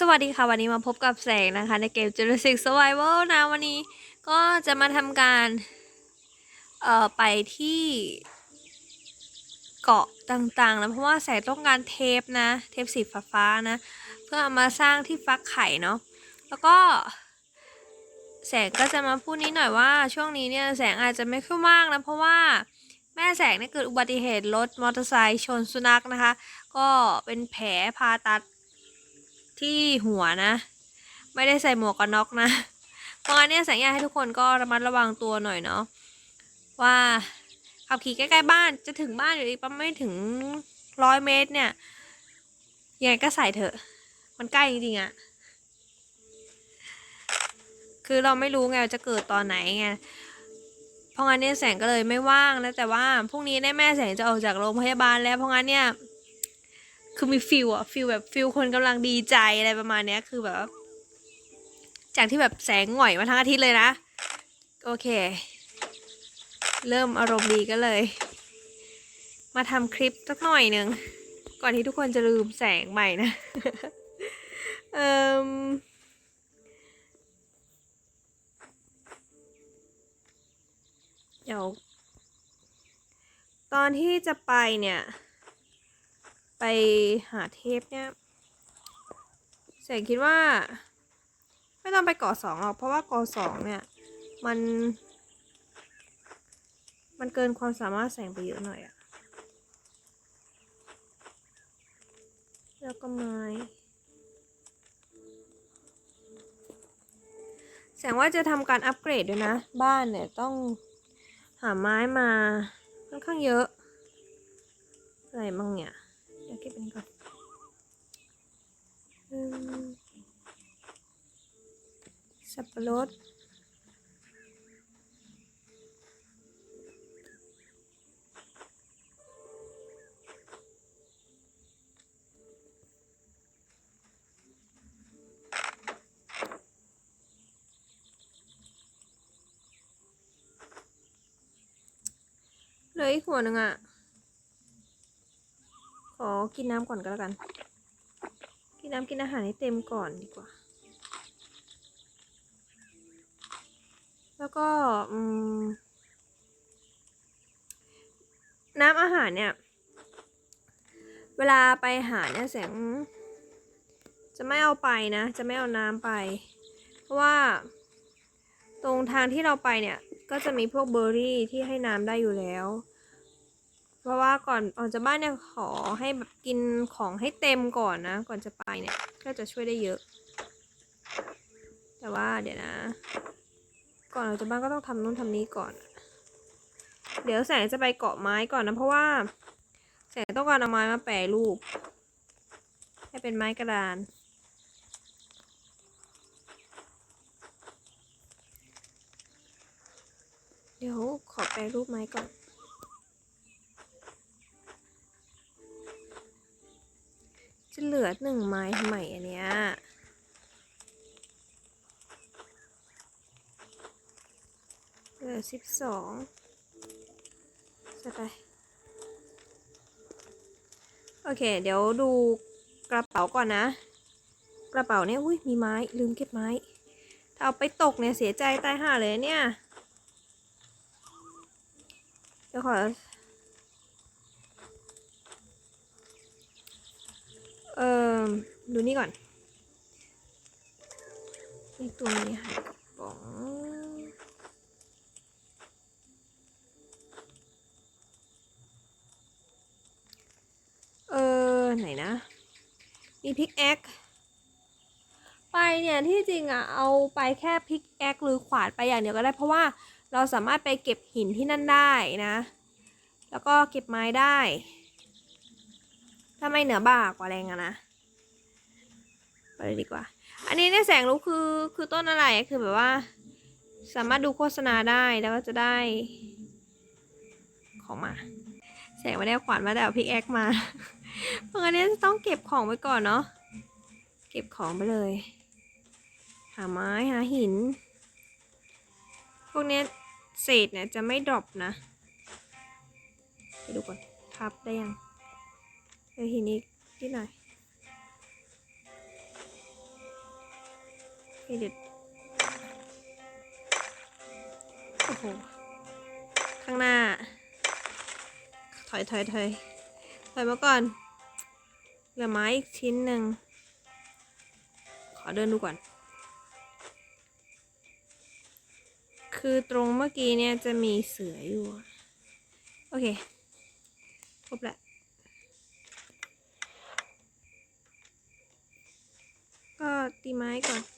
สวัสดีค่ะวันนี้มาพบกับแสงนะคะ ในเกม Jurassic Survival นะวันนี้ก็จะมาทำการ เอ่อ ไปที่เกาะต่างๆนะเพราะว่าแสงต้องการเทปนะ เทปสีฟ้าๆนะ เพื่อเอามาสร้างที่ฟักไข่เนาะแล้วก็ แสงก็จะมาพูดนิดหน่อยว่าช่วงนี้เนี่ยแสงอาจจะไม่ค่อยว่างนะเพราะว่าแม่แสงเนี่ยเกิดอุบัติเหตุรถมอเตอร์ไซค์ชนสุนัขนะคะ ก็เป็นแผลผ่าตัด ที่หัวนะ ไม่ได้ใส่หมวกกันน็อกนะเพราะงั้นเนี่ยแสงอยากให้ทุกคนก็ระมัดระวังตัวหน่อยเนาะว่าขับขี่ใกล้ๆบ้านจะถึงบ้านอยู่อีกประมาณไม่ถึงร้อยเมตรเนี่ยยังไงก็ใส่เถอะ มันใกล้จริงๆอะคือเราไม่รู้ไงว่าจะเกิดตอนไหนไงเพราะงั้นเนี่ยแสงก็เลยไม่ว่างแล้วแต่ว่าพรุ่งนี้แน่แม่แสงจะออกจากโรงพยาบาลแล้วเพราะงั้นเนี่ย คือมีฟิลอะฟิลแบบฟิลคนกำลังดีใจอะไรประมาณเนี้ยคือแบบ จากที่แบบแสงหง่อยมาทั้งอาทิตย์เลยนะ โอเค เริ่มอารมณ์ดีก็เลย มาทำคลิปสักหน่อยหนึ่งก่อนที่ทุกคนจะลืมแสงใหม่นะเอ่มเดี๋ยวตอนที่จะไปเนี่ย ไปหาเทปเนี่ยแสงคิดว่า ไม่ต้องไปกาะสองหรอกเพราะว่ากาะสองเนี่ย มัน มันเกินความสามารถแสงไปเยอะหน่อยอะแล้วก็ไม้แสงว่าจะทำการอัปเกรดด้วยนะ บ้านเนี่ยต้องหาไม้มาค่อนข้างเยอะ อะไรบ้างเนี่ย ก็บอันนี้ก่อนสับปะรดเหลืออีกหัวหนึ่งอะ กินน้ำก่อนก็แล้วกัน กินน้ำกินอาหารให้เต็มก่อนดีกว่า แล้วก็น้ำอาหารเนี่ย เวลาไปหาเนี่ยแสง จะไม่เอาไปนะ จะไม่เอาน้ำไป เพราะว่า ตรงทางที่เราไปเนี่ย ก็จะมีพวกเบอร์รี่ที่ให้น้ำได้อยู่แล้ว เพราะว่าก่อนออกจากบ้านเนี่ยขอให้แบบกินของให้เต็มก่อนนะ ก่อนจะไปเนี่ย ก็จะช่วยได้เยอะ แต่ว่าเดี๋ยวนะ ก่อนออกจากบ้านก็ต้องทำนู่นทำนี้ก่อน เดี๋ยวแสงจะไปเกาะไม้ก่อนนะ เพราะว่า แสงต้องการเอาไม้มาแปรรูป ให้เป็นไม้กระดานเดี๋ยวขอแปรรูปไม้ก่อน จะเหลือหนึ่งไม้ทำไมอันเนี้ยเหลือสิบสองใส่ไป โอเค เดี๋ยวดูกระเป๋าก่อนนะ กระเป๋าเนี่ยอุ้ยมีไม้ลืมเก็บไม้ ถ้าเอาไปตกเนี่ยเสียใจตายห่าเลยเนี่ย เดี๋ยวขอ ออดูนี่ก่อนนี่ตัวนี้หายกระป๋องเออไหนนะ มีพิกแอคไปเนี่ยที่จริงอะเอาไปแค่พิกแอคหรือขวานไปอย่างเดียวก็ได้เพราะว่าเราสามารถไปเก็บหินที่นั่นได้นะ แล้วก็เก็บไม้ได้ ถ้าไม่เหนือบ่ากว่าแรงอะนะ ไปเลยดีกว่า อันนี้เนี่ยแสงรู้คือคือต้นอะไรคือแบบว่า สามารถดูโฆษณาได้แล้วก็จะได้ ของมา แสงไม่ได้ขวานมาแต่เอาพิกแอคมา เพราะงั้นเนี่ยจะต้องเก็บของไว้ก่อนเนาะเก็บของไปเลย หาไม้หาหิน พวกเนี้ยเศษเนี่ยจะไม่ดรอปนะไปดูก่อนพับได้ยังเดี๋ยวหินอีกนิดหน่ เด็ดโอ้โหข้างหน้า ถอยถอยถอยถอยมาก่อนเหลือไม้อีกชิ้นหนึ่งขอเดินดูก่อน คือตรงเมื่อกี้เนี่ยจะมีเสืออยู่ โอเค ครบแล้วก็ตีไม้ก่อน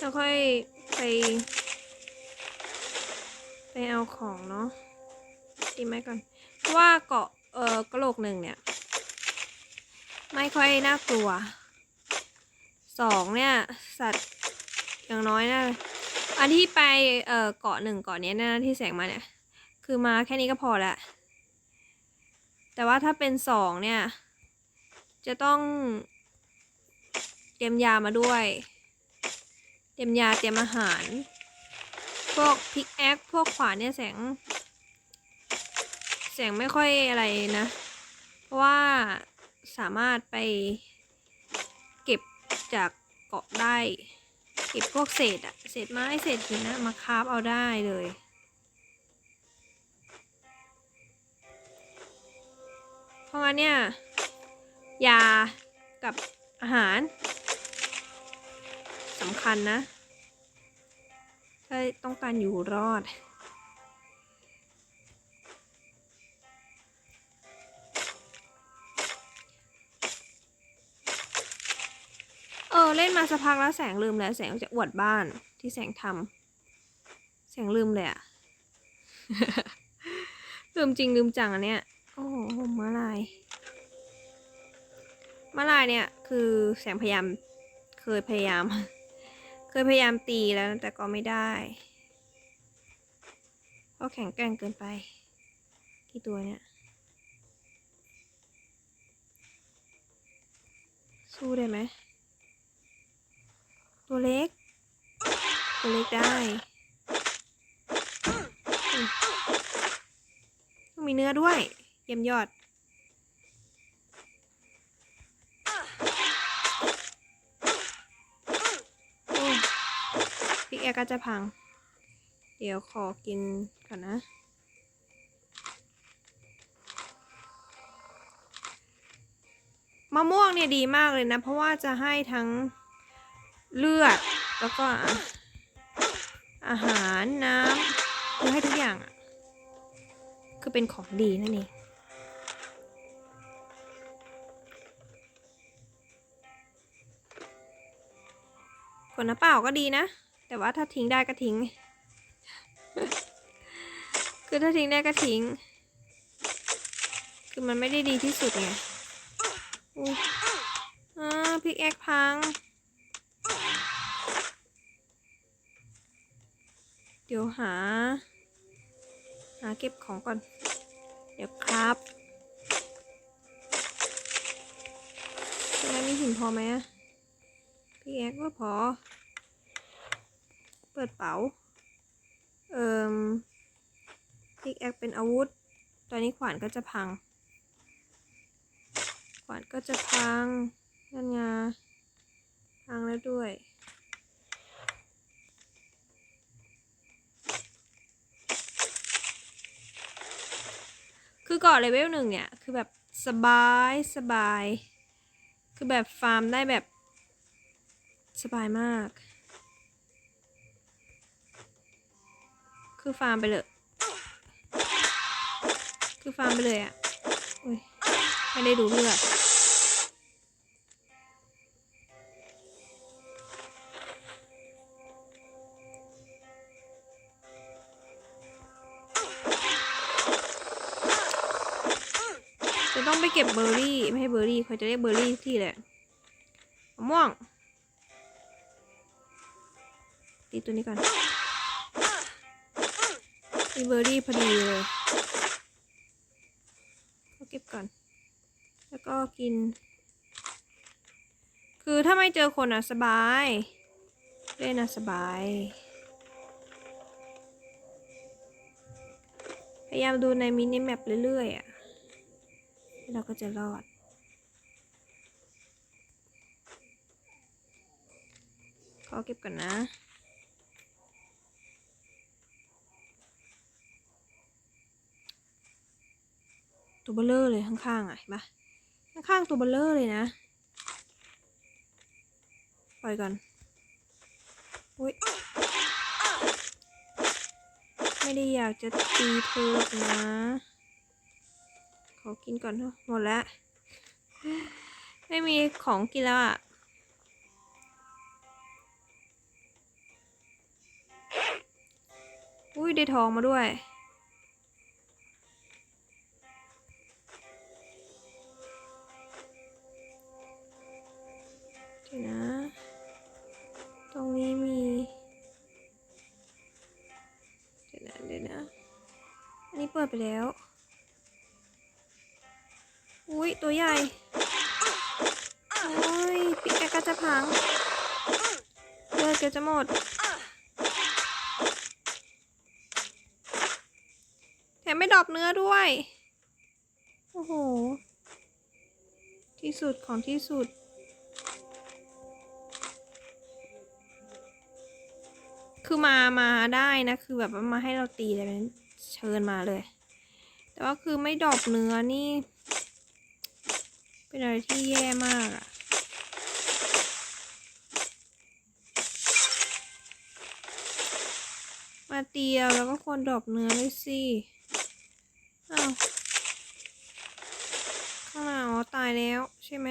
แล้วค่อยไป ไปเอาของเนาะตีไม้ก่อนว่าเกาะเอ่อกระโหลกหนึ่งเนี่ย ไม่ค่อยน่ากลัวสองเนี่ยสัตว์อย่างน้อยนะอันที่ไปเอ่อเกาะหนึ่งเกาะนี้นะที่แสงมาเนี่ย คือมาแค่นี้ก็พอละแต่ว่าถ้าเป็นสองเนี่ย จะต้องเตรียมยามาด้วย รียมยาเตรียมอาหาร พวกพิกแอคพวกขวานเนี่ยแสง แสงไม่ค่อยอะไรนะ เพราะว่าสามารถไปเก็บจากเกาะได้ เก็บพวกเศษอะเศษไม้เศษหินนะมาคาฟเอาได้เลยเพราะงั้นเนี่ยยากับอาหาร สำคัญนะ ถ้าต้องการอยู่รอด เออ เล่นมาสักพักแล้วแสงลืมแล้ว แสงจะอวดบ้านที่แสงทำแสงลืมเลยอะลืมจริงลืมจังอันเนี้ย โอ้โหมาลายมาลายเนี่ย คือแสงพยายาม เคยพยายาม เคยพยายามตีแล้วแต่ก็ไม่ได้เพราะแข็งแกร่งเกินไป กี่ตัวเนี่ย สู้ได้ไหม ตัวเล็ก ตัวเล็กได้มต้องมีเนื้อด้วย เยี่ยมยอด พิกแอร์ก็จะพัง เดี๋ยวขอกินก่อนนะ มะม่วงเนี่ยดีมากเลยนะ เพราะว่าจะให้ทั้งเลือด แล้วก็อาหารน้ำคือให้ทุกอย่างอะคือเป็นของดีนั่นเองขวดน้ำเปล่าก็ดีนะ แต่ว่าถ้าทิ้งได้ก็ทิ้ง คือถ้าทิ้งได้ก็ทิ้ง คือมันไม่ได้ดีที่สุดไงอุ้ยอ่าพิกแอคพัง เดี๋ยวหา หาเก็บของก่อน เดี๋ยวครับทำไมมีหินพอไหมอะพี่แอ๊กว่าพอ เปิดเป๋า เอ่มพิกแอ๊กเป็นอาวุธ ตอนนี้ขวานก็จะพัง ขวานก็จะพัง นั่นไงพังแล้วด้วย คือเกาะเลเวลหนึ่งเนี่ย คือแบบสบายสบาย คือแบบฟาร์มได้แบบสบายมาก คือฟาร์มไปเลย คือฟาร์มไปเลยอะ่ะอุ้ยไม่ได้ดูเลือดจะต้องไปเก็บเบอร์รี่ ไม่ให้เบอร์รี่เขาจะเรียกเบอร์รี่ที่แหละมะม่วงตีตัวนี้ก่อน มีเบอร์รี่พอดีเลยก็เก็บก่อน แล้วก็กิน คือถ้าไม่เจอคนอะสบายเล่นอะสบาย พยายามดูในมินิแมปเรื่อยๆอะเราก็จะรอดขอเก็บก่อนนะ ตัวเบลเลอร์เลยข้างๆอะเห็นปะข้างๆตัวเบลเลอร์เลยนะปล่อยก่อนอุ้ยไม่ได้อยากจะตีเธอนะ ขอกินก่อนเถอะหมดแล้ว ไม่มีของกินแล้วอะอุ้ยได้ทองมาด้วย นะ ตรงนี้มีเดี๋ยวนะเดี๋ยวนะ อันนี้เปิดไปแล้ว อุ้ยตัวใหญ่โอ้ยปีกแกก็จะพังเลือดแกจะหมดแถมไม่ดอปเนื้อด้วย โอ้โห ที่สุดของที่สุด คือมามาได้นะ คือแบบว่ามาให้เราตีเลยนั้นเชิญมาเลย แต่ว่าคือไม่ดรอปเนื้อนี่ เป็นอะไรที่แย่มากอะมาเตียวแล้วก็ควรดรอปเนื้อด้วยสิอ้าวข้างหน้าอ๋อตายแล้วใช่ไหม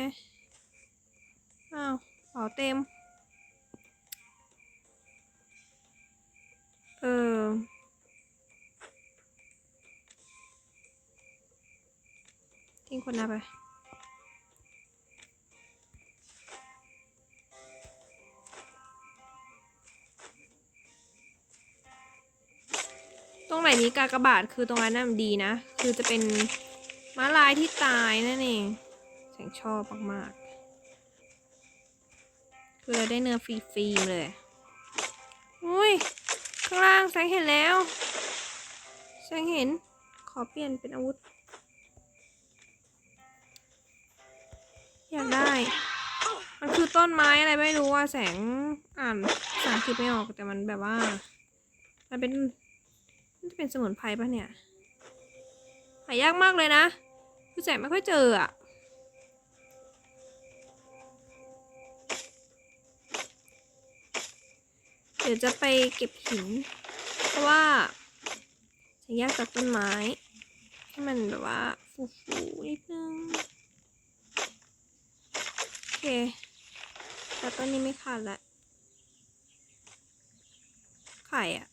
อ้าวเป๋าเต็ม เออ ทิ้ง คนน้าไปตรงไหนนี้กากบาทคือตรงนั้นน่ะดีนะ คือจะเป็นม้าลายที่ตายนั่นเองแสงชอบมากๆ คือเราได้เนื้อฟรีๆเลย อุ้ย ข้างล่างแสงเห็นแล้ว แสงเห็น ขอเปลี่ยนเป็นอาวุธ อยากได้ มันคือต้นไม้อะไรไม่รู้ว่าแสงอ่านภาษาอังกฤษไม่ออกแต่มันแบบว่า มันเป็นมันจะเป็นสมุนไพรปะเนี่ยหายากมากเลยนะคือแสงไม่ค่อยเจออะเดี๋ยวจะไปเก็บหิน เพราะว่าจะแยกจากต้นไม้ ให้มันแบบว่าฟูๆนิดนึง เค แต่ต้นนี้ไม่ขาดละไข่อะ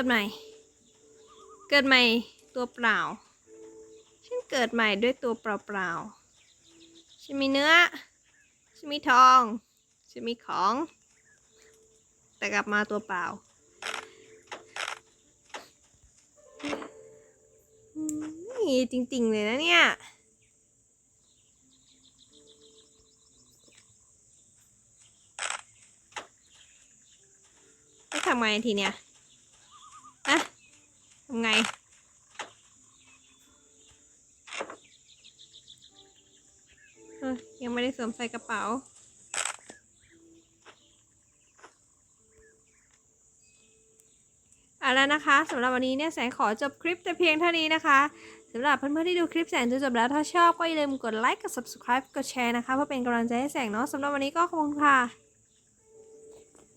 กิดใหม่ เกิดใหม่ตัวเปล่า ฉันเกิดใหม่ด้วยตัวเปล่าๆ ฉันมีเนื้อ ฉันมีทอง ฉันมีของ แต่กลับมาตัวเปล่าอืมนี่จริงๆเลยนะเนี่ยจะทำไงทีเนี้ย ทำไง เอ้ยยังไม่ได้สวมใส่กระเป๋า เอาแล้วนะคะสำหรับวันนี้เนี่ยแสงขอจบคลิปแต่เพียงเท่านี้นะคะสำหรับเพื่อนๆที่ดูคลิปแสงจนจบแล้วถ้าชอบก็อย่าลืมกดไลค์กด subscribe กดแชร์นะคะเพื่อเป็นกำลังใจให้แสงเนาะสำหรับวันนี้ก็ขอบคุณค่ะ